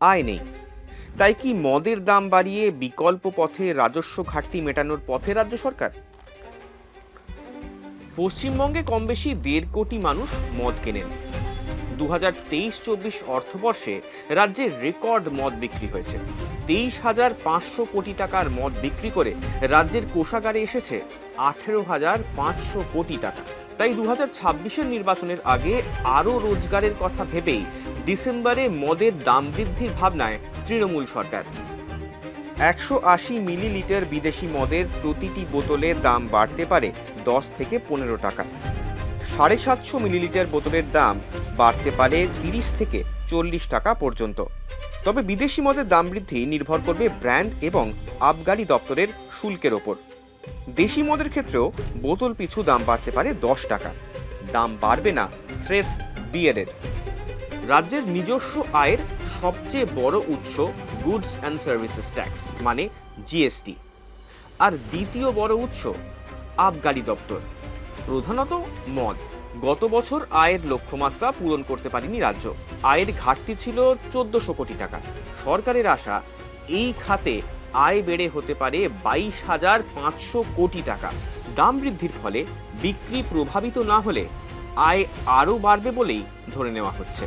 আয় নেই। তাই কি মদের দাম বাড়িয়ে বিকল্প পথে রাজস্ব ঘাটতি মেটানোর পথে রাজ্য সরকার? পশ্চিমবঙ্গে কম বেশি দেড় কোটি মানুষ মদ কেনেন। দু হাজার তেইশ চব্বিশ অর্থবর্ষে রাজ্যে রেকর্ড মদ বিক্রি হয়েছে। তেইশ হাজার পাঁচশো কোটি টাকার মদ বিক্রি করে রাজ্যের কোষাগারে এসেছে আঠেরো হাজার পাঁচশো কোটি টাকা। তাই দু হাজার ছাব্বিশের নির্বাচনের আগে আরও রোজগারের কথা ভেবেই ডিসেম্বরে মদের দাম বৃদ্ধির ভাবনায় তৃণমূল সরকার। একশো আশি মিলিলিটার বিদেশি মদের প্রতিটি বোতলের দাম বাড়তে পারে দশ থেকে পনেরো টাকা। সাড়ে সাতশো মিলিলিটার বোতলের দাম বাড়তে পারে তিরিশ থেকে চল্লিশ টাকা পর্যন্ত। তবে বিদেশি মদের দাম বৃদ্ধি নির্ভর করবে ব্র্যান্ড এবং আবগারি দপ্তরের শুল্কের ওপর। দেশি মদের ক্ষেত্রেও বোতল পিছু দাম বাড়তে পারে দশ টাকা। দাম বাড়বে না, স্রেফ বিয়ারের। রাজ্যের নিজস্ব আয়ের সবচেয়ে বড় উৎস গুডস অ্যান্ড সার্ভিসেস ট্যাক্স মানে জিএসটি আর দ্বিতীয় বড় উৎস, আবগারি দপ্তর। প্রধানত মদ। গত বছর আয়ের লক্ষ্যমাত্রা পূরণ করতে পারেনি রাজ্য। আয়ের ঘাটতি ছিল চোদ্দশো কোটি টাকা। সরকারের আশা, এই খাতে আয় বেড়ে হতে পারে বাইশ হাজার পাঁচশো কোটি টাকা। দাম বৃদ্ধির ফলে বিক্রি প্রভাবিত না হলে আয় আরও বাড়বে বলেই ধরে নেওয়া হচ্ছে।